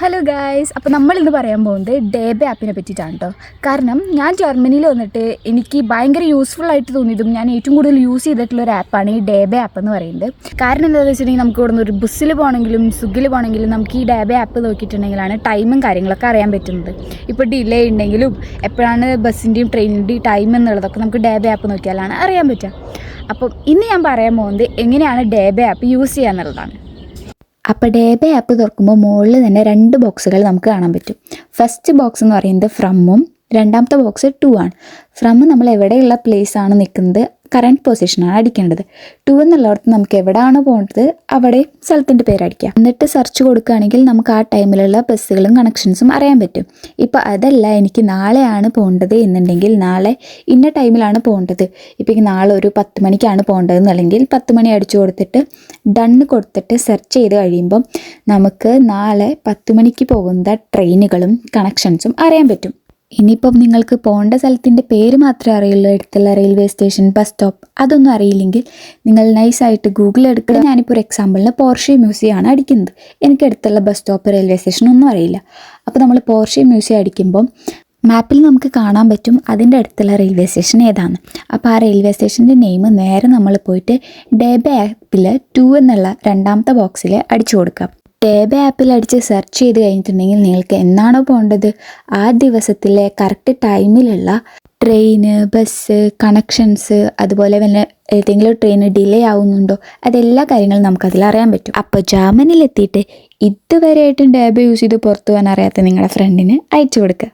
Hello guys അപ്പോൾ നമ്മളിന്ന് പറയാൻ പോകുന്നത് ഡേബ ആപ്പിനെ പറ്റിയിട്ടാണ് കേട്ടോ കാരണം ഞാൻ ജർമ്മനിയിൽ വന്നിട്ട് എനിക്ക് ഭയങ്കര യൂസ്ഫുൾ ആയിട്ട് തോന്നിയതും ഞാൻ ഏറ്റവും കൂടുതൽ യൂസ് ചെയ്തിട്ടുള്ള ഒരു ആപ്പാണ് ഈ ഡേബ ആപ്പ് എന്ന് പറയുന്നത്. കാരണം എന്താണെന്ന് വെച്ചിട്ടുണ്ടെങ്കിൽ നമുക്ക് ഇവിടെ ഒരു ബസ്സിൽ പോകണമെങ്കിലും സ്വിഗ്ഗിൽ പോകണമെങ്കിലും നമുക്ക് ഈ ഡേബ ആപ്പ് നോക്കിയിട്ടുണ്ടെങ്കിലാണ് ടൈമും കാര്യങ്ങളൊക്കെ അറിയാൻ പറ്റുന്നത്. ഇപ്പോൾ ഡിലേ ഉണ്ടെങ്കിലും എപ്പോഴാണ് ബസ്സിന്റെയും ട്രെയിനിന്റെയും ടൈം എന്നുള്ളതൊക്കെ നമുക്ക് ഡേബ ആപ്പ് നോക്കിയാലാണ് അറിയാൻ പറ്റുക. അപ്പം ഇന്ന് ഞാൻ പറയാൻ പോകുന്നത് എങ്ങനെയാണ് ഡേബ ആപ്പ് യൂസ് ചെയ്യുക എന്നുള്ളതാണ്. അപ്പോൾ ഡേബെ ആപ്പ് തുറക്കുമ്പോൾ മുകളിൽ തന്നെ രണ്ട് ബോക്സുകൾ നമുക്ക് കാണാൻ പറ്റും. ഫസ്റ്റ് ബോക്സ് എന്ന് പറയുന്നത് ഫ്രമ്മും രണ്ടാമത്തെ ബോക്സ് ടു ആണ്. ഫ്രം നമ്മൾ എവിടെയുള്ള പ്ലേസ് ആണ് നിൽക്കുന്നത് കറണ്ട് പൊസിഷനാണ് അടിക്കേണ്ടത്. ടു എന്നുള്ളിടത്ത് നമുക്ക് എവിടെയാണ് പോകേണ്ടത് അവിടെ സ്ഥലത്തിന്റെ പേര് അടിക്കാം. എന്നിട്ട് സെർച്ച് കൊടുക്കുകയാണെങ്കിൽ നമുക്ക് ആ ടൈമിലുള്ള ബസ്സുകളും കണക്ഷൻസും അറിയാൻ പറ്റും. ഇപ്പോൾ അതല്ല എനിക്ക് നാളെയാണ് പോകേണ്ടത് എന്നുണ്ടെങ്കിൽ നാളെ ഇന്ന ടൈമിലാണ് പോകേണ്ടത്. ഇപ്പോൾ നാളെ ഒരു പത്ത് മണിക്കാണ് പോകേണ്ടത് അല്ലെങ്കിൽ പത്ത് മണി അടിച്ചു കൊടുത്തിട്ട് ഡണ്ണ് കൊടുത്തിട്ട് സെർച്ച് ചെയ്ത് കഴിയുമ്പം നമുക്ക് നാളെ പത്ത് മണിക്ക് പോകുന്ന ട്രെയിനുകളും കണക്ഷൻസും അറിയാൻ പറ്റും. ഇനിയിപ്പം നിങ്ങൾക്ക് പോകേണ്ട സ്ഥലത്തിന്റെ പേര് മാത്രമേ അറിയുള്ളൂ അടുത്തുള്ള റെയിൽവേ സ്റ്റേഷൻ ബസ് സ്റ്റോപ്പ് അതൊന്നും അറിയില്ലെങ്കിൽ നിങ്ങൾ നൈസായിട്ട് ഗൂഗിൾ എടുക്കുക. ഞാനിപ്പോൾ ഒരു എക്സാമ്പിളിന് പോർഷി മ്യൂസിയം ആണ് അടിക്കുന്നത്. എനിക്ക് അടുത്തുള്ള ബസ് സ്റ്റോപ്പ് റെയിൽവേ സ്റ്റേഷൻ ഒന്നും അറിയില്ല. അപ്പോൾ നമ്മൾ പോർഷി മ്യൂസിയം അടിക്കുമ്പോൾ മാപ്പിൽ നമുക്ക് കാണാൻ പറ്റും അതിന്റെ അടുത്തുള്ള റെയിൽവേ സ്റ്റേഷൻ ഏതാണ് അപ്പോൾ ആ റെയിൽവേ സ്റ്റേഷന്റെ നെയിം നേരെ നമ്മൾ പോയിട്ട് ഡേബ ആപ്പിൽ ടു എന്നുള്ള രണ്ടാമത്തെ ബോക്സിൽ അടിച്ചു കൊടുക്കുക. ടേബ് ആപ്പിൽ അടിച്ച് സെർച്ച് ചെയ്ത് കഴിഞ്ഞിട്ടുണ്ടെങ്കിൽ നിങ്ങൾക്ക് എന്നാണോ പോകേണ്ടത്? ആ ദിവസത്തിലെ കറക്റ്റ് ടൈമിലുള്ള ട്രെയിന് ബസ് കണക്ഷൻസ് അതുപോലെ തന്നെ ഏതെങ്കിലും ട്രെയിന് ഡിലേ ആവുന്നുണ്ടോ? അതെല്ലാ കാര്യങ്ങളും നമുക്കതിൽ അറിയാൻ പറ്റും. അപ്പോൾ ജാമനിലെത്തിയിട്ട് ഇതുവരെയായിട്ടും ടേബ് യൂസ് ചെയ്ത് പുറത്തു പോകാൻ അറിയാത്ത നിങ്ങളുടെ ഫ്രണ്ടിന് അയച്ചു കൊടുക്കുക.